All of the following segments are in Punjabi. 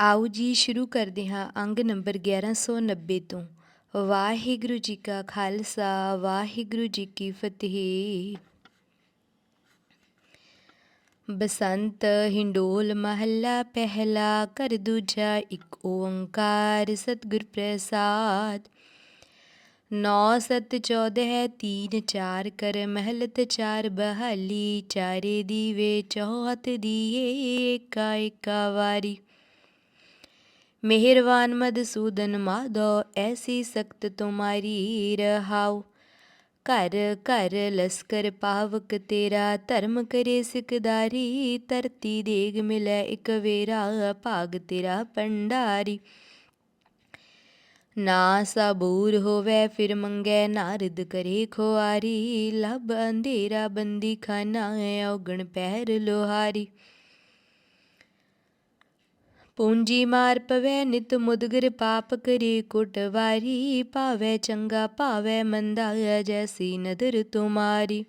ਆਓ ਜੀ ਸ਼ੁਰੂ ਕਰਦੇ ਹਾਂ ਅੰਗ ਨੰਬਰ 1190 ਤੋਂ। ਵਾਹਿਗੁਰੂ ਜੀ ਕਾ ਖਾਲਸਾ, ਵਾਹਿਗੁਰੂ ਜੀ ਕੀ ਫਤਿਹ। ਬਸੰਤ ਹਿੰਡੋਲ ਮਹੱਲਾ ਪਹਿਲਾ ਕਰ ਦੂਜਾ ਇੱਕ ਓੰਕਾਰ ਸਤਿਗੁਰ ਪ੍ਰਸਾਦ। ਨੌ ਸਤ ਚੌਦਹ, ਤੀਨ ਚਾਰ ਕਰ ਮਹਿਲਤ ਚਾਰ ਬਹਾਲੀ, ਚਾਰੇ ਦੀਵੇ ਚੌਹਤ ਦੀਏ, ਏਕਾ ਏਕਾ ਵਾਰੀ। ਮਿਹਰਬਾਨ ਮਦਸੂਦਨ ਮਾਧੋ ਐਸੀ ਸਖਤ ਤੁਮਾਰੀ ਰਹਾਉ ਘਰ ਘਰ ਲਸਕਰ ਪਾਵਕ ਤੇਰਾ ਧਰਮ ਕਰੇ ਸਿਕਦਾਰੀ ਧਰਤੀ ਦੇਗ ਮਿਲੈ ਇਕ ਵੇਰਾ ਭਾਗ ਤੇਰਾ ਪੰਡਾਰੀ ਨਾ ਸਬੂਰ ਹੋਵੇ ਫਿਰ ਮੰਗੈ ਨਾਰਦ ਕਰੇ ਖੁਆਰੀ ਲਬ ਅੰਧੇਰਾ ਬੰਦੀ ਖਾਨਾ ਔਗਣ ਪੈਰ ਲੋਹਾਰੀ ਪੂੰਜੀ ਮਾਰ ਪਵੇ, ਨਿਤ ਮੁਦਗਰ ਪਾਪ ਕਰੇ ਕੁਟਵਾਰੀ ਪਾਵੈ ਚੰਗਾ ਪਾਵੈ ਮੰਦਾ ਜੈਸੀ ਨਦਰ ਤੁਮਾਰੀ।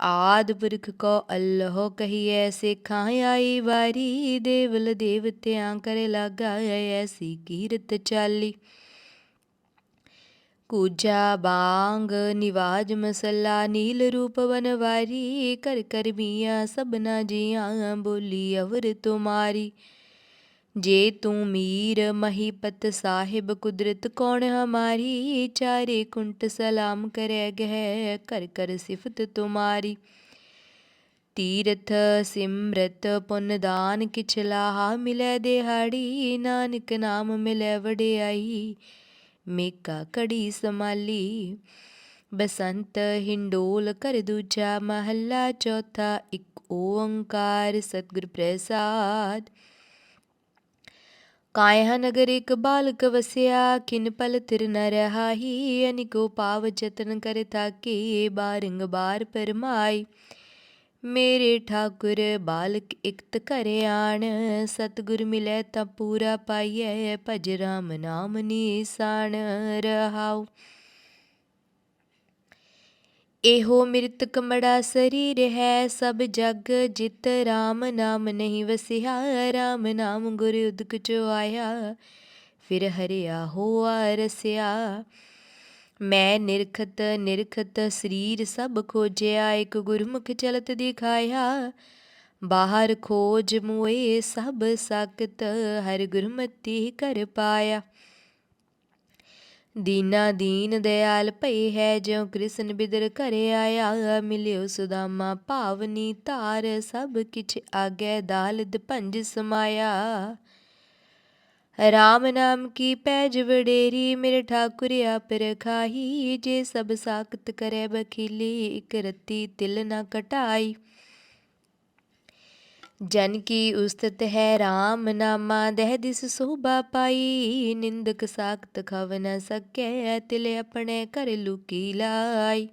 ਆਦ ਪੁਰਖ ਕੋ ਅੱਲਹੁ ਕਹੀਐ, ਸਿਖਾਂ ਆਈ ਵਾਰੀ, ਦੇਵਲ ਦੇਵਤਿਆਂ ਕਰ ਲਾਗਾ ਐਸੀ ਕੀਰਤ ਚਾਲੀ। ਕੂਜਾ ਬਾਂਗ ਨਿਵਾਜ ਮਸਲਾ, ਨੀਲ ਰੂਪ ਵਨਵਾਰੀ ਕਰ ਕਰ ਮੀਆਂ ਸਭਨਾ ਜੀਆਂ, ਬੋਲੀ ਅਵਰ ਤੁਮਾਰੀ। ਜੇ ਤੂੰ ਮੀਰ ਮਹੀਪਤ ਸਾਹਿਬ ਕੁਦਰਤ ਕੌਣ ਹਮਾਰੀ? ਚਾਰੇ ਕੁੰਟ ਸਲਾਮ ਕਰੈ ਗਹਿ ਕਰ ਕਰ ਸਿਫਤ ਤੁਮਾਰੀ। ਤੀਰਥ ਸਿਮਰਤ ਪੁੰਨ ਦਾਨ ਕਿਛ ਲਾਹਾ ਮਿਲੈ ਦਿਹਾੜੀ, ਨਾਨਕ ਨਾਮ ਮਿਲੈ ਵਡਿਆਈ। ਮੇਕਾ ਕੜੀ ਸਮਾਲੀ, ਬਸੰਤ ਹਿੰਡੋਲ ਕਰ ਦੂਜਾ ਮਹੱਲਾ, ਚੌਥਾ ਇੱਕ ਓੰਕਾਰ ਸਤਿਗੁਰ ਪ੍ਰਸਾਦ। ਕਾਇਆ ਨਗਰ ਇੱਕ ਬਾਲਕ ਵਸਿਆ ਕਿਨ ਪਲ ਤਿਰ ਨ ਰਹਾਹੀ ਅਨਿਕੋ ਪਾਵ ਜਤਨ ਕਰ ਥਾਕੇ ਬਾਰੰਗ ਬਾਰ ਪਰਮਾਈ ਮੇਰੇ ਠਾਕੁਰ ਬਾਲਕ ਇਕਤ ਕਰ ਆਣ ਸਤਗੁਰ ਮਿਲੈ ਤਾਂ ਪੂਰਾ ਪਾਈਐ ਭਜ ਰਾਮ ਨਾਮ ਨੀਸਾਨ ਰਹਾਉ ਇਹੋ ਮ੍ਰਿਤਕ ਮੜਾ ਸਰੀਰ ਹੈ, ਸਭ ਜਗ ਜਿਤ RAM ਨਾਮ ਨਹੀਂ ਵਸਿਆ RAM ਨਾਮ ਗੁਰ ਉਦਕ ਚੋ ਆਇਆ, ਫਿਰ ਹਰਿਆ ਹੋਆ ਰਸਿਆ। ਮੈਂ ਨਿਰਖਤ ਨਿਰਖਤ ਸਰੀਰ ਸਭ ਖੋਜਿਆ, ਇੱਕ ਗੁਰਮੁਖ ਚਲਤ ਦਿਖਾਇਆ। ਬਾਹਰ ਖੋਜ ਮੁਏ ਸਭ ਸਕਤ ਹਰ ਗੁਰਮਤੀ ਕਰ ਪਾਇਆ। ਦੀਨਾ ਦੀਨ ਦਿਆਲ ਭਈ ਹੈ ਜਿਉ ਕ੍ਰਿਸ਼ਨ ਬਿਦਰ ਘਰੇ ਆਇਆ, ਮਿਲਿਓ ਸੁਦਾਮਾ ਭਾਵਨੀ ਧਾਰ, ਸਭ ਕਿਛ ਆਗੇ ਦਾਲਦ ਭੰਜ ਸਮਾਇਆ। ਰਾਮ ਨਾਮ ਕੀ ਪੈਜ ਵਡੇਰੀ, ਮੇਰੇ ਠਾਕੁਰ ਆਪ ਰਖਾਹੀ, ਜੇ ਸਭ ਸਾਖਤ ਕਰੇ ਬਖੀਲੀ ਇਕ ਰਤੀ ਤਿਲ ਨਾ ਕਟਾਈ। ਜਨ ਕੀ ਉਸਤਤ ਹੈ RAM ਨਾਮਾ ਦਹਿ ਦਿਸ ਸੋਭਾ ਪਾਈ। ਨਿੰਦਕ ਸਾਖਤ ਖਵ ਨ ਸਕੈ, ਤਿਲ ਆਪਣੇ ਕਰ ਲੁਕੀ ਲਾਈ।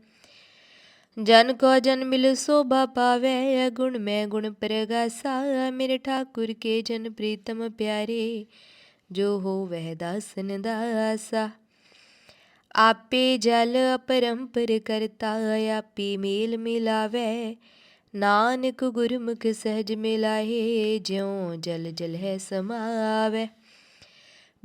ਜਨ ਕੋ ਜਨ ਮਿਲ ਸੋਭਾ ਪਾਵੇ, ਗੁਣ ਮੈਂ ਗੁਣ ਪ੍ਰਗਾਸਾ। ਮੇਰੇ ਠਾਕੁਰ ਕੇ ਜਨ ਪ੍ਰੀਤਮ ਪਿਆਰੇ, ਜੋ ਹੋ ਵਹਿ ਦਾਸਨ ਦਾਸਾ। ਆਪੇ ਜਲ ਅਪਰੰਪਰ ਕਰਤਾ, ਆਪੇ ਮੇਲ ਮਿਲਾਵੇ। ਨਾਨਕ ਗੁਰਮੁਖ ਸਹਿਜ ਮਿਲਾਏ ਜਿਉ ਜਲ ਜਲ ਹੈ ਸਮਾਵੇ।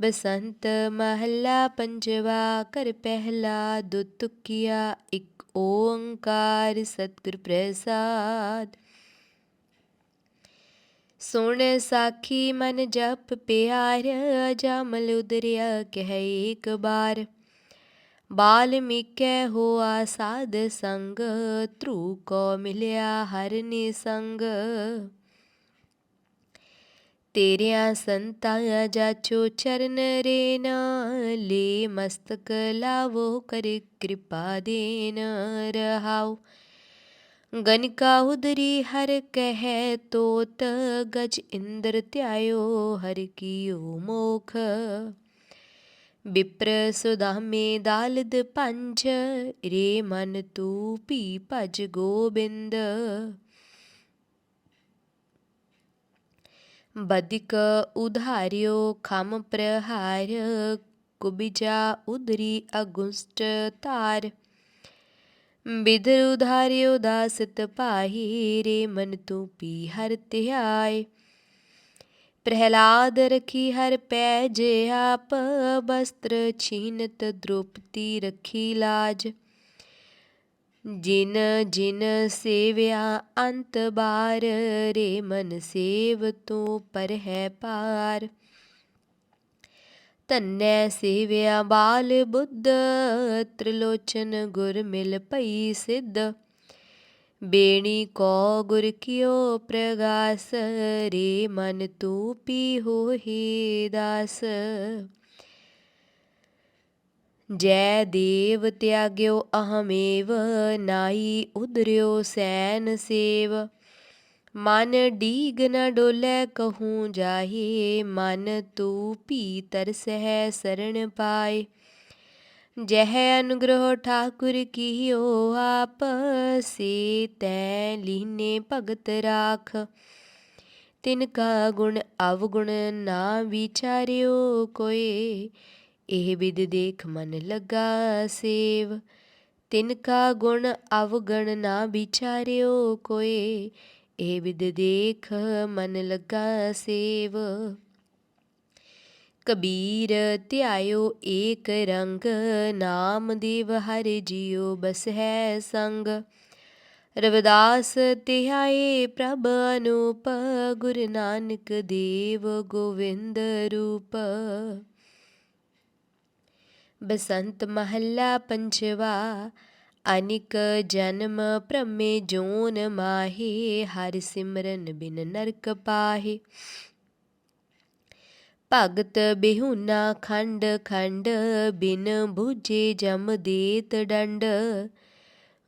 ਬਸੰਤ ਮਹੱਲਾ ਪੰਜਵਾ, ਕਰ ਪਹਿਲਾ ਦੁਤੁਕਿਆ ਇੱਕ ਓੰਕਾਰ ਸਤਿਗੁਰ ਪ੍ਰਸਾਦ। ਸੁਣ ਸਾਖੀ ਮਨ ਜਪ ਪਿਆਰ ਜਮਲ ਉਦਰਿਆ ਕਹਿ ਇੱਕ ਬਾਰ। ਬਾਲਮੀਕੈ ਹੋਆ ਸਾਧ ਸੰਗ, ਧਰੂ ਕੋ ਮਿਲਿਆ ਹਰ ਨਿਸੰਗ। ਤੇਰਿਆਂ ਸੰਤਾਂ ਜਾਚੋ ਚਰਨ ਰੇਨ ਲੇ ਮਸਤਕ ਲਾਵੋ ਕਰ ਕਿਰਪਾ ਦੇਨ ਰਹਾਉ। ਗਨਕਾ ਉਦਰੀ ਹਰ ਕਹਿ ਤੋਤ, ਗਜ ਇੰਦਰ ਧਿਆਇਓ ਹਰ ਕੀਓ ਮੋਖ। ਵਿਪਰ ਸੁਦਾਮੇ ਦਾਲਦ ਪੰਜ, ਰੇ ਮਨ ਤੂ ਪੀ ਭਜ ਗੋਬਿੰਦ। ਬਦਿਕ ਉਧਾਰਿਓ ਖਮ ਪ੍ਰਹਾਰ, ਕੁਬਿਜਾ ਉਦਰੀ ਅਗੁਸਟ ਧਾਰ। ਬਿਦਰ ਉਧਾਰਿਓ ਦਾਸਤ ਪਾਹੀ ਰੇ ਮਨ ਤੂ ਪੀ ਹਰ ਧਿਆਏ ਪ੍ਰਹਿਲਾਦ ਰਖੀ ਹਰ ਪੈਜ ਆਪ, ਬਸਤਰ ਛੀਨਤ ਦ੍ਰੋਪਤੀ ਰਖੀ ਲਾਜ। ਜਿਨ ਜਿਨ ਸੇਵਿਆ ਅੰਤ ਬਾਰ, ਰੇ ਮਨ ਸੇਵ ਤੂੰ ਪਰ ਹੈ ਪਾਰ ਧੰਨੈ ਸੇਵਿਆ ਬਾਲ ਬੁੱਧ, ਤ੍ਰਿਲੋਚਨ ਗੁਰ ਮਿਲ ਪਈ ਸਿੱਧ। ਬੇਣੀ ਕੋ ਗੁਰ ਕਿਓ ਪ੍ਰਗਾਸ, ਰੇ ਮਨ ਤੂ ਪੀ ਹੋਹੀ ਦਾਸ। ਜੈ ਦੇਵ ਤਿਆਗਿਓ ਅਹਮੇਵ, ਨਾਈ ਉਦਰਿਓ ਸੈਨ ਸੇਵ। ਮਨ ਡੀਗ ਨ ਡੋਲੇ ਕਹੂੰ ਜਾਹੀ, ਮਨ ਤੂ ਭੀ ਤਰਸਹਿ ਸਰਣ ਪਾਏ। ਜਹ ਅਨੁਗ੍ਰਹ ਠਾਕੁਰ ਕੀਓ ਆਪ ਸੇ ਤੈ ਲੀਨੇ ਭਗਤ ਰਾਖ। ਤਿਨ ਕਾ ਗੁਣ ਅਵਗੁਣ ਨਾ ਵਿਚਾਰਿਓ ਕੋਏ, ਇਹ ਵਿਦ ਦੇਖ ਮਨ ਲੱਗਾ ਸੇਵ। ਤਿਨ ਕਾ ਗੁਣ ਅਵਗਣ ਨਾ ਵਿਚਾਰਿਓ ਕੋਏ, ਇਹ ਵਿਦ ਦੇਖ ਮਨ ਲੱਗਾ ਸੇਵ। ਕਬੀਰ, ਧਿਆਇਓ ਏਕ ਰੰਗ, ਨਾਮ ਦੇਵ ਹਰਿ ਜਿਉ, ਬਸ ਹੈ ਸੰਗ। ਰਵਿਦਾਸ, ਧਿਆਏ ਪ੍ਰਭ ਅਨੂਪ, ਗੁਰੂ ਨਾਨਕ ਦੇਵ ਗੋਵਿੰਦ ਰੂਪ। ਬਸੰਤ ਮਹੱਲਾ ਪੰਜਵਾ, ਅਨਿਕ ਜਨਮ ਭ੍ਰਮੇ ਜੋਨ ਮਾਹੇ, ਹਰਿ ਸਿਮਰਨ ਬਿਨ ਨਰਕ ਪਾਹੇ। ਭਗਤ ਬਿਹੁਨਾ ਖੰਡ ਖੰਡ, ਬਿਨ ਬੂਝੇ ਜਮ ਦੇਤ ਡੰਡ।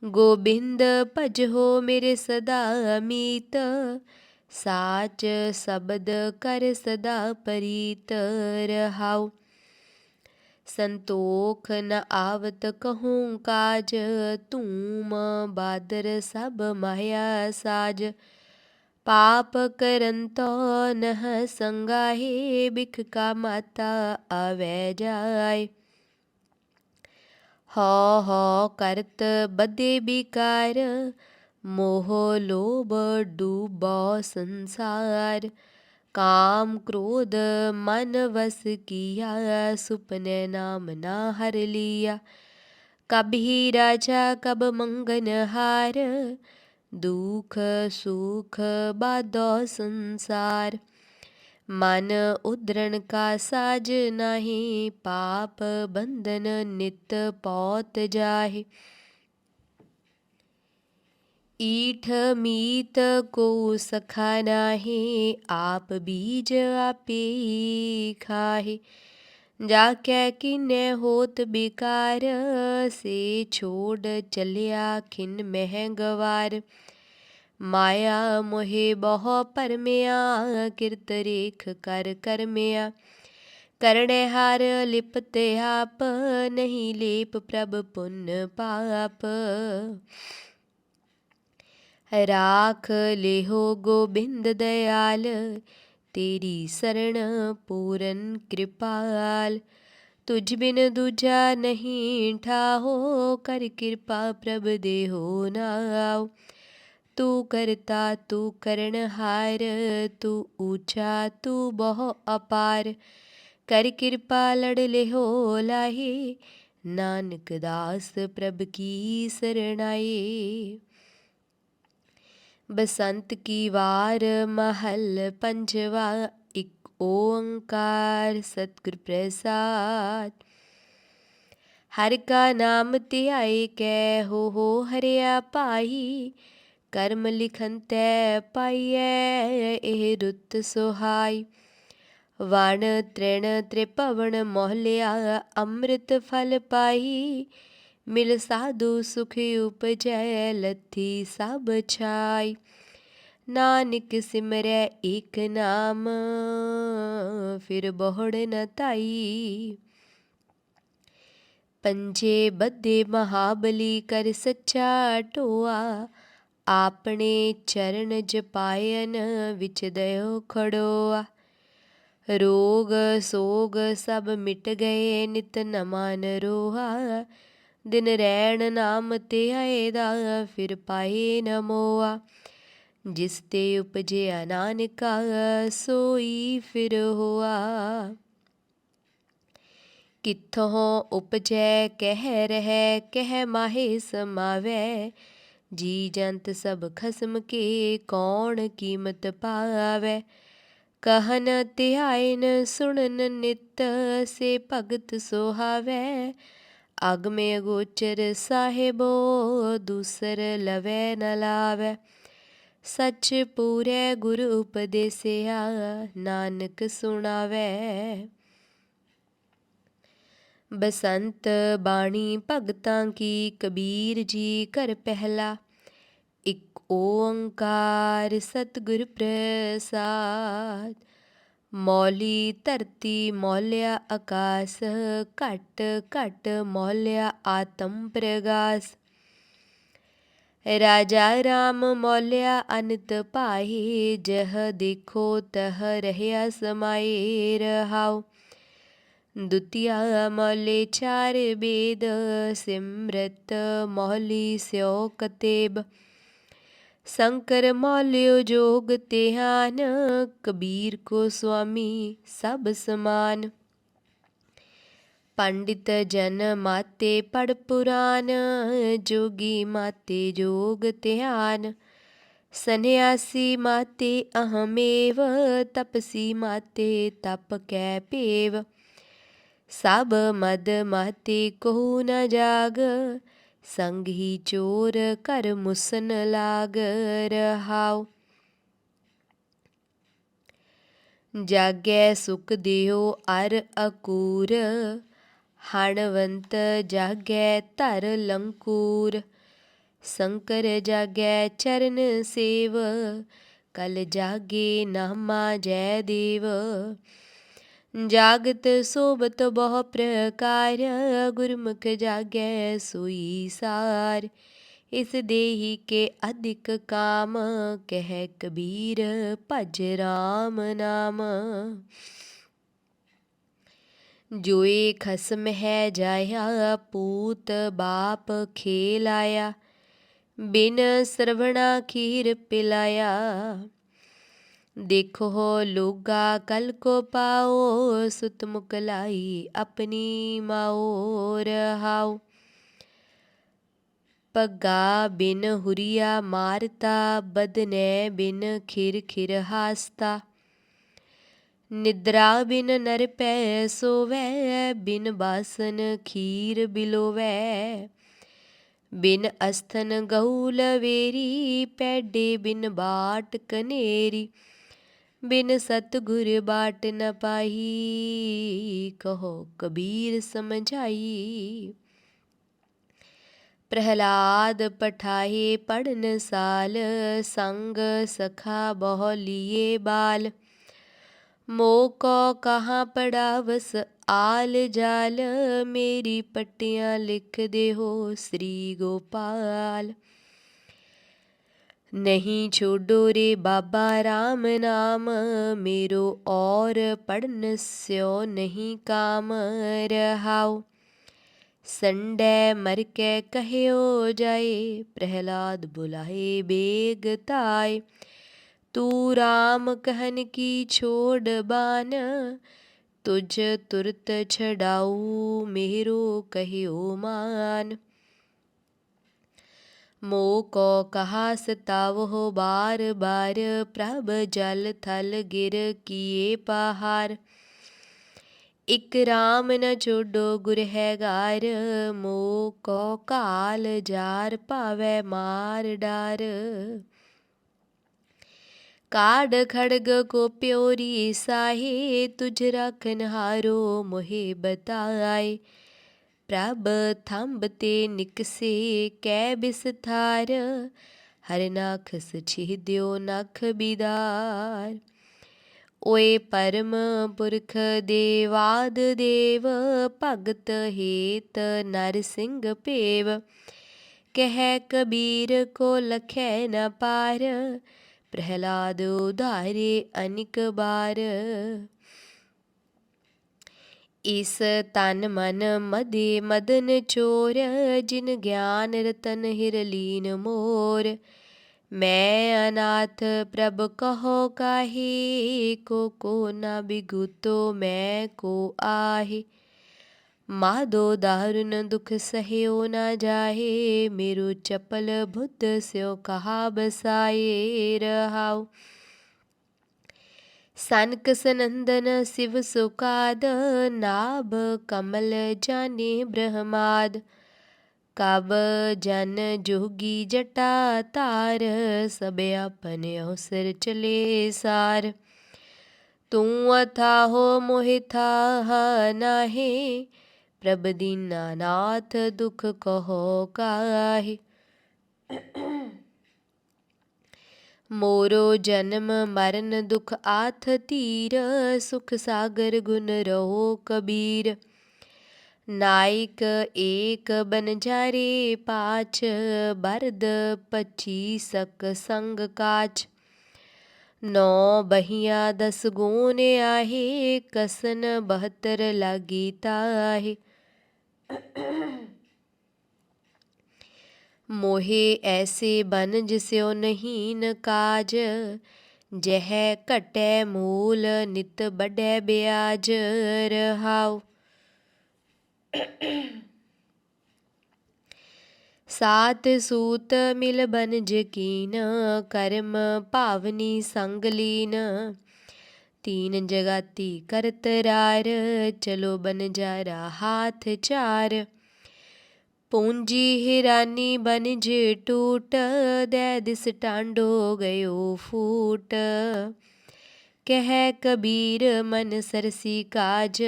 ਗੋਬਿੰਦ ਭਜੋ ਮੇਰੇ ਸਦਾ ਅਮੀਤ ਸਾਚ ਸ਼ਬਦ ਕਰ ਸਦਾ ਪਰੀਤ ਰਹਾਉ। ਸੰਤੋਖ ਨ ਆਵਤ ਕਹੂੰ ਕਾਜ, ਧੂਮ ਬਾਦਰ ਸਭ ਮਾਇਆ ਸਾਜ। ਪਾਪ ਕਰਨ ਤੋ ਨਹ ਸੰਗਾਹੇ ਬਿਖ ਕਾ ਮਾਤਾ ਆਵੈ ਜਾਏ। ਹੋ ਹੋ ਕਰਤ ਬਦੇ ਬਿਕਾਰ, ਮੋਹ ਲੋਭ ਡੂਬੋ ਸੰਸਾਰ। ਕਾਮ ਕ੍ਰੋਧ ਮਨ ਵਸ ਕੀਆ, ਸੁਪਨੇ ਨਾਮ ਨਾ ਹਰ ਲਿਆ। ਕਬੀ ਰਾਜਾ ਕਬ ਮੰਗਨ ਹਾਰ ਦੁਖ, ਸੁਖ ਬਾਦੋ ਸੰਸਾਰ। ਮਨ ਉਦਰਣ ਕਾ ਸਾਜ ਨਹੀਂ, ਪਾਪ ਬੰਧਨ ਨਿਤ ਪੌਤ ਜਾਹੇ। ਈਠ ਮੀਤ ਕੋ ਸਖਾ ਨਾਹੀ, ਆਪ ਬੀਜ ਆਪੇ ਖਾਹੇ। ਜਾ ਕੈ ਕਿਨੇ ਹੋਤ ਬਿਕਾਰ, ਸੇ ਛੋੜ ਚਲਿਆ ਖਿਨ ਮਹਿ ਗਵਾਰ ਮਾਇਆ ਮੋਹਿ ਬਹੁ ਪਰਮਿਆ, ਕਿਰਤ ਰੇਖ ਕਰ ਕਰਮਿਆ। ਕਰਣੇ ਹਾਰ ਲਿਪਤ ਆਪ, ਨਹੀਂ ਲੇਪ ਪ੍ਰਭ ਪੁੰਨ ਪਾਪ। ਰਾਖ ਲਿਹੋ ਗੋਬਿੰਦ ਦਇਆਲ ਤੇਰੀ ਸਰਣ ਪੂਰਨ ਕਿਰਪਾਲ, ਤੁਝ ਬਿਨ ਦੂਜਾ ਨਹੀਂ ਠਾਹੋ ਕਰ ਕਿਰਪਾ ਪ੍ਰਭ ਦੇ ਦੇਹੋ ਨਾਉ। ਤੂੰ ਕਰਤਾ, ਤੂੰ ਕਰਨ ਹਾਰ, ਤੂੰ ਊਚਾ, ਤੂੰ ਬਹੁ ਅਪਾਰ। ਕਰ ਕਿਰਪਾ ਲੜ ਲਿਹੋ ਲਾਹੀ, ਨਾਨਕ ਦਾਸ ਪ੍ਰਭ ਕੀ ਸਰਣਾਈ ਬਸੰਤ ਕੀ ਵਾਰ ਮਹਲ ਪੰਜਵਾ, ਇੱਕ ਓੰਕਾਰ ਸਤਿਗੁਰ ਪ੍ਰਸਾਦ ਹਰ ਕਾ ਨਾਮ ਧਿਆਏ ਕੈ ਹੋ ਹੋ ਹਰਿਆ ਪਾਈ ਕਰਮ ਲਿਖਨ ਤੈ ਪਾਈਐ ਇਹ ਰੁੱਤ ਸੁਹਾਈ। ਵਣ ਤ੍ਰਿਣ ਤ੍ਰਿਪਵਨ ਮੋਹਲਿਆ ਅੰਮ੍ਰਿਤ ਫਲ ਪਾਈ ਮਿਲ ਸਾਧੂ ਸੁਖ ਉਪਜੈ, ਲੱਥੀ ਸਭ ਛਾਈ। ਨਾਨਕ ਸਿਮਰੈ ਏਕ ਨਾਮ, ਫਿਰ ਬਹੁੜ ਨ ਤਾਈ ਪੰਜੇ ਬੱਦੇ ਮਹਾਬਲੀ ਕਰ ਸੱਚਾ ਢੋਆ, ਆਪਣੇ ਚਰਨ ਜਪਾਇਨ ਵਿੱਚ ਦਇਓ ਖੜੋਆ। ਰੋਗ ਸੋਗ ਸਭ ਮਿਟ ਗਏ, ਨਿਤ ਨਮਨ ਰੋਹਾ। ਦਿਨ ਰੈਣ ਨਾਮ ਤੇ ਆਏ ਦਾ ਫਿਰ ਪਾਏ ਨਮੋਆ ਜਿਸ ਤੇ ਉਪਜਿਆ ਨਾਨਕਾ, ਸੋਈ ਫਿਰ ਹੋਆ। ਕਿੱਥੋਂ ਉਪਜੈ, ਕਹਿ ਰਹਿ, ਕਹਿ ਮਾਹੇ ਸਮਾਵੈ। ਜੀ ਜੰਤ ਸਭ ਖਸਮ ਕੇ ਕੌਣ ਕੀਮਤ ਪਾਵੈ? ਕਹਨ ਧਿਆਇਨ ਸੁਣਨ ਨਿਤ, ਸੇ ਭਗਤ ਸੁਹਾਵੈ। ਅਗਮੇ ਅਗੋਚਰ ਸਾਹਿਬੋ, ਦੂਸਰ ਲਵੈ ਨ ਲਾਵੈ। ਸੱਚ ਪੂਰੇ ਗੁਰੂ ਉਪਦੇਸਿਆ, ਨਾਨਕ ਸੁਣਾਵੈ। ਬਸੰਤ ਬਾਣੀ ਭਗਤਾਂ ਕੀ ਕਬੀਰ ਜੀ ਕਰ ਪਹਿਲਾ। ਇੱਕ ਓੰਕਾਰ ਸਤਿਗੁਰ ਪ੍ਰਸਾਦ। ਮੌਲੀ ਧਰਤੀ ਮੌਲਿਆ ਆਕਾਸ, ਘਟ ਘਟ ਮੌਲਿਆ ਆਤਮ ਪ੍ਰਗਾਸ। ਰਾਜਾ ਰਾਮ ਮੌਲਿਆ ਅਨੰਤ ਪਾਹੀ ਜਹ ਦੇਖੋ ਤਹ ਰਹਿਆ ਸਮਾਏ ਰਹਾਉ। ਦੁਤੀਆ ਮੌਲੇ ਚਾਰ ਬੇਦ, ਸਿਮਰਤ ਮੌਲੀ ਸਿਓ ਕਤੇਬ। ਸ਼ੰਕਰ ਮੌਲਿਓ ਜੋਗ ਧਿਆਨ, ਕਬੀਰ ਕੋ ਸੁਆਮੀ ਸਭ ਸਮਾਨ। ਪੰਡਿਤ ਜਨ ਮਾਤੇ ਪੜ ਪੁਰਾਨ, ਜੋਗੀ ਮਾਤੇ ਜੋਗ ਧਿਆਨ। ਸੰਨਿਆਸੀ ਮਾਤੇ ਅਹਮੇਵ, ਤਪਸੀ ਮਾਤੇ ਤਪ ਕੈ ਪੇਵ। ਸਭ ਮਦ ਮਾਤੇ ਕੋ ਨ ਜਾਗ ਸੰਗ ਹੀ ਚੋਰ ਕਰ ਮੁਸਨ ਲਾਗ ਰਹਾਉ। ਜਾਗੈ ਸੁਖ ਦਿਓ ਅਰ ਅਕੂਰ, ਹਣਵੰਤ ਜਾਗੈ ਧਰ ਲੰਕੂਰ। ਸ਼ੰਕਰ ਜਾਗੈ ਚਰਨ ਸੇਵ, ਕਲ ਜਾਗੇ ਨਾਮਾ ਜੈ ਦੇਵ। ਜਾਗਤ ਸੋਬਤ ਬਹੁ ਪ੍ਰਕਾਰ ਗੁਰਮੁਖ ਜਾਗੈ ਸੋਈ ਸਾਰ ਇਸ ਦੇਹੀ ਕੇ ਅਧਿਕ ਕਾਮ ਕਹਿ ਕਬੀਰ ਭਜ ਰਾਮ ਨਾਮ ਜੋਏ ਖਸਮ ਹੈ ਜਾਇਆ ਪੂਤ ਬਾਪ ਖੇਲਾਇਆ ਬਿਨ ਸਰਵਣਾ ਖੀਰ ਪਿਲਾਇਆ ਦੇਖੋ ਲੋਗਾ, ਕਲ ਕੋ ਪਾਓ, ਸੁਤ ਮੁਕਲਾਈ ਆਪਣੀ ਮਾਓ ਰਹਾਉ ਪਗਾ ਬਿਨ ਹੁਰੀਆ ਮਾਰਤਾ, ਬਦਨੇ ਬਿਨ ਖਿਰ ਖਿਰ ਹਾਸਤਾ। ਨਿਦਰਾ ਬਿਨ ਨਰ ਪੈ ਸੋਵੈ, ਬਿਨ ਬਾਸਨ ਖੀਰ ਬਿਲੋਵੈ। ਬਿਨ ਅਸਥਨ ਗਊਲ ਵੇਰੀ, ਪੈਡੇ ਬਿਨ ਬਾਟ ਕਨੇਰੀ। ਬਿਨ ਸਤਗੁਰ ਬਾਟ ਨ ਪਾਈ ਕਹੋ ਕਬੀਰ ਸਮਝਾਈ। ਪ੍ਰਹਲਾਦ ਪਠਾਏ ਪੜਨ ਸਾਲ, ਸੰਗ ਸਖਾ ਬਹੁ ਲੀਏ ਬਾਲ। ਮੋ ਕੋ ਕਹਾਂ ਪੜਾਵਸ ਆਲ ਜਾਲ, ਮੇਰੀ ਪੱਟੀਆਂ ਲਿਖ ਦੇ ਹੋ ਸ੍ਰੀ ਗੋਪਾਲ। ਨਹੀਂ ਛੋਡੋ ਰੇ ਬਾਬਾ RAM ਨਾਮ ਮੇਰੋ ਔਰ ਪੜਨ ਸਿਓ ਨਹੀਂ ਕਾਮ ਰਹਾਉ ਸੰਡੇ ਮਰ ਕੇ ਕਹਿਓ ਜਾਏ ਪ੍ਰਹਿਲਾਦ ਬੁਲਾਏ ਬੇਗ ਤਾਏ ਤੂ ਰਾਮ ਕਹਿਨ ਕੀ ਛੋੜ ਬਾਨ ਤੁਝ ਤੁਰਤ ਛਡਾਉ ਮੇਰੋ ਕਹਿਓ ਮਾਨ ਮੋ ਕੋ ਕਹਾ ਸਤਾਵੋ ਬਾਰ ਬਾਰ, ਪ੍ਰਭ ਜਲ ਥਲ ਗਿਰ ਕੀਏ ਪਹਾਰ। ਇਕ ਰਾਮ ਨ ਛੋਡੋ ਗੁਰ ਹੈ ਗਾਰ ਮੋ ਕੋ ਕਾਲ ਜਾਰ ਭਾਵੈ ਮਾਰ ਡਾਰ। ਕਾੜ ਖੜਗ ਕੋ ਪਿਓਰੀ ਸਾਹੇ, ਤੁਝ ਰਖਨ ਹਾਰੋ ਮੋਹਿ ਬਤਾਏ। ਪ੍ਰਭ ਥੰਬ ਤੇ ਨਿਕਸੇ ਕੈ ਬਿਸਥਾਰ, ਹਰ ਨਾਖਸ ਦਿਓ ਨਖ ਬਿਦਾਰ। ਓਏ ਪਰਮ ਪੁਰਖ ਦੇਵਾਦ ਦੇਵ, ਭਗਤ ਹੇਤ ਨਰ ਸਿੰਘ ਭੇਵ। ਕਹਿ ਕਬੀਰ ਕੋ ਲਖੈ ਨ ਪਾਰ, ਪ੍ਰਹਿਲਾਦ ਉਧਾਰੇ ਅਨਿਕ ਬਾਰ। ਇਸ ਤਨ ਮਨ ਮਦੇ ਮਦਨ ਚੋਰ ਜਿਨ ਗਿਆਨ ਰਤਨ ਹਿਰਲੀਨ ਮੋਰ। ਮੈਂ ਅਨਾਥ ਪ੍ਰਭ ਕਹੋ ਕਾਹੀ, ਕੋ ਕੋ ਨਾ ਬਿਗੁਤੋ ਮੈਂ ਕੋ ਆਹੀ। ਮਾਧੋ ਦਾਰੁਨ ਦੁਖ ਸਹਿਓ ਨਾ ਜਾਹੇ, ਮੇਰੂ ਚਪਲ ਬੁੱਧ ਸਿਓ ਕਹਾ ਬਸਾਏ ਰਹਾਉ। ਸਨਕ ਸਨੰਦਨ ਸਿਵ ਸੁਕਾਦ ਨਾਭ ਕਮਲ ਜਾਨੇ ਬ੍ਰਹਮਾਦ। ਕਬ ਜਨ ਜੋਗੀ ਜਟਾ ਧਾਰ, ਸਭ ਆਪਨੇ ਅਵਸਰ ਚਲੇ ਸਾਰ। ਤੂੰ ਅਥਾਹੋ ਮੋਹਿ ਥਾਹ ਨਾਹੀ, ਪ੍ਰਭ ਦੀਨਾਨਾਥ ਦੁਖ ਕਹੋ ਕਾਹੇ ਮੋਰੋ ਜਨਮ ਮਰਨ ਦੁਖ ਆਥ ਧੀਰ, ਸੁਖ ਸਾਗਰ ਗੁਨ ਰਹੋ ਕਬੀਰ। ਨਾਇਕ ਏਕ ਬਨਜਾਰੇ ਪਾਛ ਬਰਦ ਪੱਚੀ ਸਕ ਸੰਗ ਕਾਚ ਨੌ ਬਹੀਆਂ ਦਸ ਗੂਨ ਆਹੇ, ਕਸਨ 72 ਲਾਗੀ ਤਾਹੇ ਮੋਹੇ ਐਸੇ ਬਨ ਜਿਸਿਓ ਨਹੀਂ ਕਾਜ ਜਹ ਘਟੈ ਮੂਲ ਨਿਤ ਬੜੈ ਬਿਆਜ ਰਹਾਉ। ਸਾਤ ਸੂਤ ਮਿਲ ਬਨ ਜਕੀਨ ਕਰਮ ਭਾਵਨੀ ਸੰਗ ਲੀਨ। ਤੀਨ ਜਗਾਤੀ ਕਰਤ ਰਾਰ, ਚਲੋ ਬਨ ਜਾਰਾ ਹਾਥ ਚਾਰ। ਪੂੰਜੀ ਹਿਰਾਨੀ ਬਨ ਜੇ ਟੂਟ, ਦੇ ਦਿਸ ਟਾਂਡੋ ਗਇਓ ਫੂਟ। ਕਹਿ ਕਬੀਰ ਮਨ ਸਰਸੀ ਕਾਜ,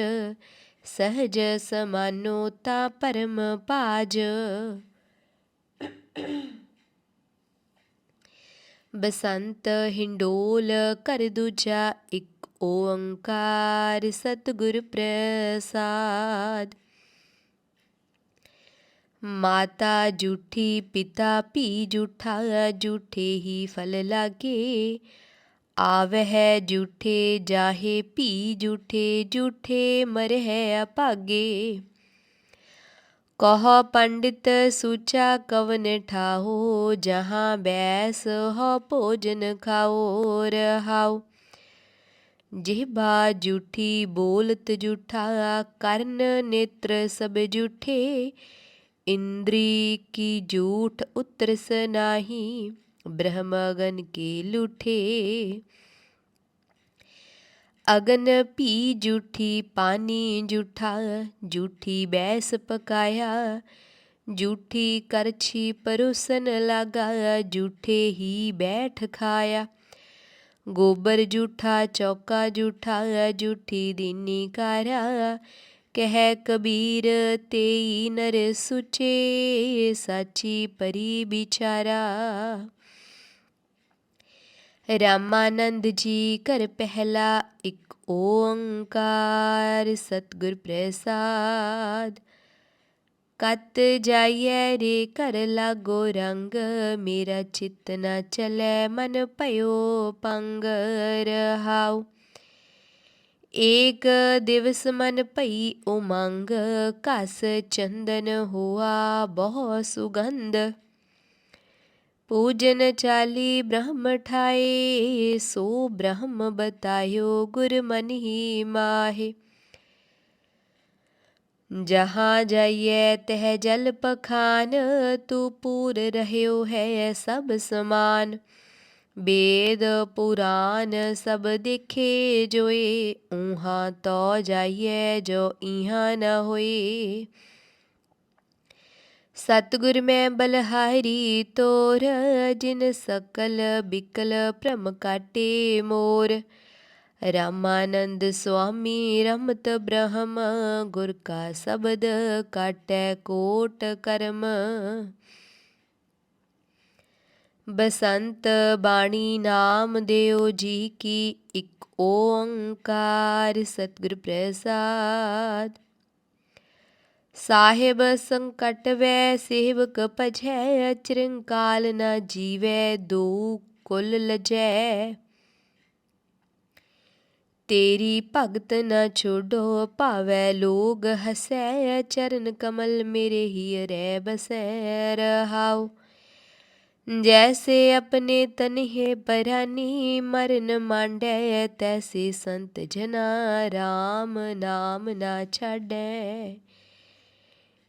ਸਹਜ ਸਮਾਨੋ ਤਾ ਪਰਮ ਪਾਜ। ਬਸੰਤ ਹਿੰਡੋਲ ਕਰ ਦੂਜਾ ਇੱਕ ਓੰਕਾਰ, ਸਤਿਗੁਰ ਪ੍ਰਸਾਦ। ਮਾਤਾ ਝੂਠੀ ਪਿਤਾ ਭੀ ਝੂਠਾ ਝੂਠੇ ਹੀ ਫਲ ਲਾਗੇ ਆਵਹਿ ਝੂਠੇ ਜਾਹੇ ਭੀ ਝੂਠੇ ਝੂਠੇ ਮਰਹਿ ਅਪਾਗੇ ਕਹ ਪੰਡਿਤ ਸੂਚਾ ਕਵਨ ਠਾਹੋ ਜਹਾਂ ਬੈਸ ਹੋ ਭੋਜਨ ਖਾਓ ਰਹਾਓ ਜਿਹਬਾ ਝੂਠੀ ਬੋਲਤ ਝੂਠਾ ਕਰਨ ਨੇਤਰ ਸਭ ਝੂਠੇ इंद्री की जूठ उतरस नाही ब्रह्मगन के लूठे। अगन पी जूठी, पानी जूठा, जूठी बैस पकाया। जूठी करछी परोसन लगा, जूठे ही बैठ खाया। गोबर जूठा, चौका जूठा, जूठी दीनी कारा। ਕਹਿ ਕਬੀਰ, ਤੇਈ ਨਰ ਸੁਚੇ, ਸਾਚੀ ਪਰੀ ਵਿਚਾਰਾ। ਰਾਮਾਨੰਦ ਜੀ ਕਰ ਪਹਿਲਾ ਇੱਕ ਓੰਕਾਰ, ਸਤਗੁਰ ਪ੍ਰਸਾਦ। ਕਤ ਜਾਈਏ ਰੇ ਕਰ ਲਾਗੋ ਰੰਗ, ਮੇਰਾ ਚਿਤ ਨਾ ਚਲੈ ਮਨ ਭਇਓ ਪੰਗ ਰਹਾਉ। ਏਕ ਦਿਵਸ ਮਨ ਭਈ ਉਮੰਗ ਕਸ ਚੰਦਨ ਹੋਆ ਬਹੁ ਸੁਗੰਧ ਪੂਜਨ ਚਾਲੀ ਬ੍ਰਹਮ ਠਾਏ ਸੋ ਬ੍ਰਹਮ ਬਤਾਇਓ ਗੁਰ ਮਨਿ ਮਾਹੇ ਜਹਾਂ ਜਾਈਏ ਤਹ ਜਲ ਪਖਾਨ ਤੂ ਪੂਰ ਰਹਿਓ ਹੈ ਸਭ ਸਮਾਨ ਬੇਦ ਪੁਰਾਨ ਸਭ ਦੇਖੇ ਜੋਏ ਉਹਾਂ ਤੋ ਜਾਈਏ ਜੋ ਇਹਾਂ ਨ ਹੋਏ। ਸਤਗੁਰ ਮੈਂ ਬਲਹਾਰੀ ਤੋਰ, ਜਿਨ ਸਕਲ ਬਿਕਲ ਭ੍ਰਮ ਕਾਟੇ ਮੋਰ। ਰਾਮਾਨੰਦ ਸੁਆਮੀ ਰਮਤ ਬ੍ਰਹਮ, ਗੁਰ ਕਾ ਸ਼ਬਦ ਕਾਟੈ ਕੋਟ ਕਰਮ। ਬਸੰਤ ਬਾਣੀ ਨਾਮ ਦਿਓ ਜੀ ਕੀ ਇੱਕ ਓੰਕਾਰ ਸਤਿਗੁਰ ਪ੍ਰਸਾਦ। ਸਾਹਿਬ ਸੰਕਟ ਵੈ ਸੇਵਕ ਭਜੈ ਚਿਰੰਕਾਲ ਨਾ ਜੀਵੈ, ਦੋ ਕੁਲ ਲਜੈ। ਤੇਰੀ ਭਗਤ ਨਾ ਛੋਡੋ ਭਾਵੈ, ਲੋਗ ਹਸੈ, ਚਰਨ ਕਮਲ ਮੇਰੇ ਹੀ ਰਹਿ ਬਸੈ ਰਹਾਓ ਜੈਸੇ ਆਪਣੇ ਤਨਹੇ ਪਰਾਨੀ ਮਰਨ ਮਾਂਡੈ ਤੈਸੇ ਸੰਤ ਜਨਾ RAM ਨਾਮ ਨਾ ਛਾੜੈ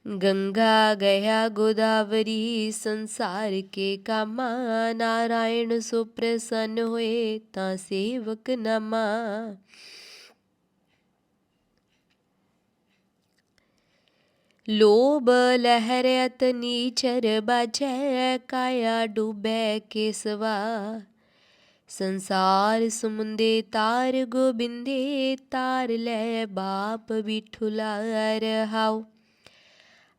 ਗੰਗਾ ਗਿਆ ਗੋਦਾਵਰੀ ਸੰਸਾਰ ਕੇ ਕਾਮਾ ਨਾਰਾਇਣ ਸੋ ਪ੍ਰਸੰਨ ਹੋਏ ਤਾਂ ਸੇਵਕ ਨਾਮਾ ਲੋਭ ਲਹਿਰ ਅਤਨੀ ਚਰ ਬਾਜੈ ਕਾਇਆ ਡੁਬੈ ਕੇਸਵਾ ਸੰਸਾਰ ਸਮੁੰਦੇ ਤਾਰ ਗੋਬਿੰਦੇ ਤਾਰ ਲੈ ਬਾਪ ਬਿਠੁਲਾ ਰਹਾਉ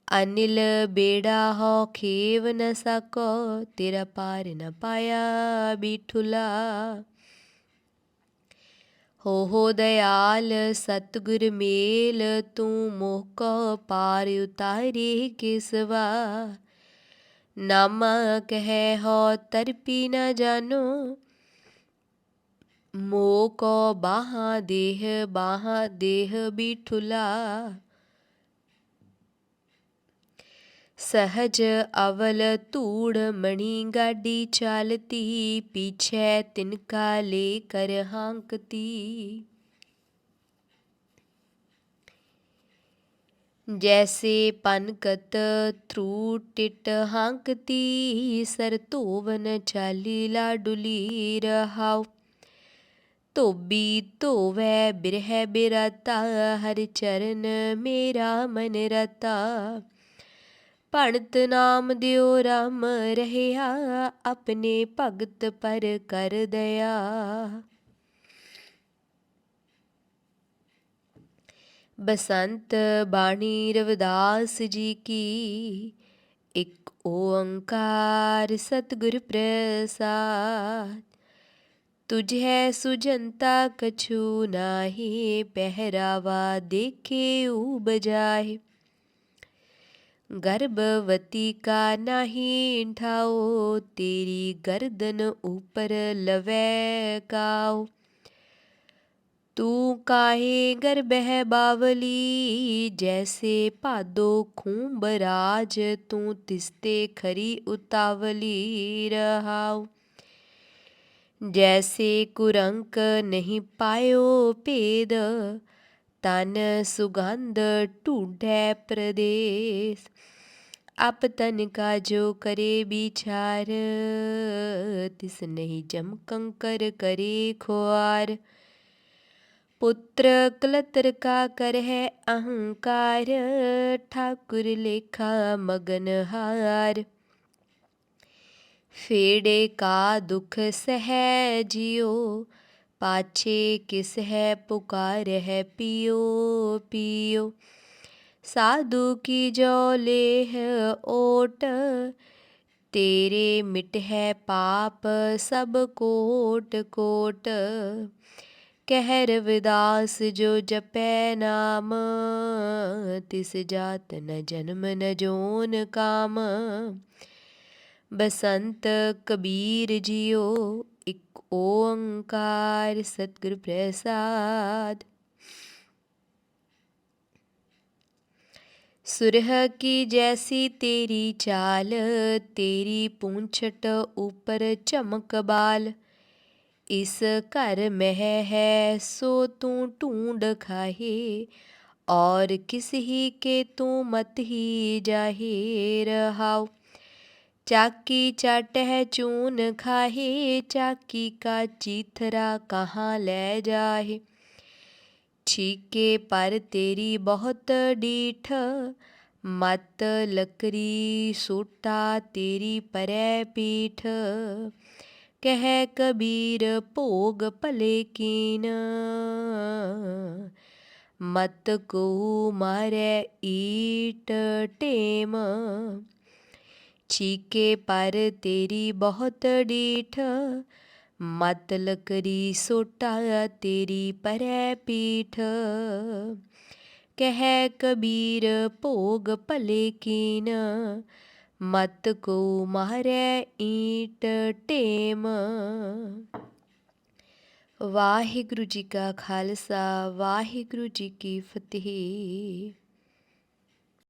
ਅਨਿਲ ਬੇੜਾ ਹੋ ਖੇਵ ਨ ਸਕੋ ਤੇਰਾ ਪਾਰ ਨ ਪਾਇਆ ਬਿਠੁਲਾ ਹੋ ਹੋ ਦਇਆਲ, ਸਤਗੁਰ ਮੇਲ, ਤੂੰ ਮੋਹ ਕੋ ਪਾਰ ਉਤਾਰੇ ਕਿਸਵਾ ਨਾਮ ਕਹਿ ਹੋ ਤਰਪੀ ਨ ਜਾਨੋ, ਮੋਹ ਕੋ ਬਾਹਾਂ ਦੇਹ ਬਾਹਾਂ ਦੇਹ ਬਿਠੁਲਾ। ਸਹਜ ਅਵਲ ਧੂੜ ਮਣੀ ਗਾਡੀ ਚਾਲਤੀ, ਪੀਛੇ ਤਿਨਕਾ ਲੇ ਕਰ ਹਾਂਕਤੀ। ਜੈਸੇ ਪਨਕਤ ਥਰੂ ਟਿਟ ਹਾਂਕਤੀ, ਸਰ ਧੋਵਨ ਚਾਲੀ ਲਾਡੁਲੀ ਰਹਾਉ। ਧੋਬੀ ਧੋਵੇ ਬਿਰਹਿ ਬਿਰਤਾ, ਹਰ ਚਰਨ ਮੇਰਾ ਮਨ ਰਤਾ। ਭਣਤ ਨਾਮ ਦਿਓ ਰਾਮ ਰਹਿਆ, ਆਪਣੇ ਭਗਤ ਪਰ ਕਰ ਦਇਆ। ਬਸੰਤ ਬਾਣੀ ਰਵਿਦਾਸ ਜੀ ਕੀ, ਇੱਕ ਓੰਕਾਰ ਸਤਿਗੁਰ ਪ੍ਰਸਾਦ। ਤੁਝੈ ਸੁਜੰਤਾ ਕਛੂ ਨਾਹੀ, ਪਹਿਰਾਵਾ ਦੇਖੇ ਉ ਬਜਾਏ गर्भवती का नाही ठाओ तेरी गर्दन ऊपर लवै काओ तू काहे गर्भह बावली जैसे भादो खूब राज तू तिस्ते खरी उतावली रहाओ जैसे कुरंक नहीं पायो भेद ਤਨ ਸੁਗੰਧ ਢੂੰਢੈ ਪ੍ਰਦੇਸ, ਅਪ ਤਨ ਕਾ ਜੋ ਕਰੇ ਵਿਚਾਰ, ਤਿਸ ਨਹੀਂ ਜਮ ਕੰਕਰ ਕਰੇ ਖੁਆਰ। ਪੁੱਤਰ ਕਲਤਰ ਕਾ ਕਰਹਿ ਅਹੰਕਾਰ, ਠਾਕੁਰ ਲੇਖਾ ਮਗਨ ਹਾਰ। ਫੇੜੇ ਕਾ ਦੁਖ ਸਹਿ ਜਿਉ ਪਾਛੇ ਕਿਸ ਹੈ ਪੁਕਾਰ ਹੈ ਪਿਓ ਪਿਓ। ਸਾਧੂ ਕੀ ਜੋਲੇ ਹੈ ਓਟ, ਤੇਰੇ ਮਿਟ ਹੈ ਪਾਪ ਸਭ ਕੋਟ ਕੋਟ। ਕਹਿ ਰਵਿਦਾਸ ਜੋ ਜਪੈ ਨਾਮ, ਤਿਸ ਜਾਤ ਨ ਜਨਮ ਨ ਜੋਨ ਕਾਮ। ਬਸੰਤ ਕਬੀਰ ਜੀਓ एक ओंकार सतगुरु प्रसाद। सुरह की जैसी तेरी चाल, तेरी पूंछट ऊपर चमक बाल। इस घर में है, सो तू ढूंढ खाहे, और किस ही के तू मत ही जाहे रहाओ। चाकी चाटह चून खाहे, चाकी का चीथरा कहाँ ले जाहे? छीके पर तेरी बहुत डीठ, मत लकड़ी सोटा तेरी परै पीठ। कह कबीर भोग भले कीन, मत को मारे ईट टेम। ਚੀਕੇ ਪਰ ਤੇਰੀ ਬਹੁਤ ਡੀਠ। ਮਤ ਲਕਰੀ ਸੋਟਾ ਤੇਰੀ ਪਰੈ ਪੀਠ। ਕਹਿ ਕਬੀਰ ਭੋਗ ਭਲੇ ਕੀਨ। ਮਤ ਕੋ ਮਾਰੈ ਈਟ ਟੇਮ। ਵਾਹਿਗੁਰੂ ਜੀ ਕਾ ਖਾਲਸਾ, ਵਾਹਿਗੁਰੂ ਜੀ ਕੀ ਫਤਿਹ।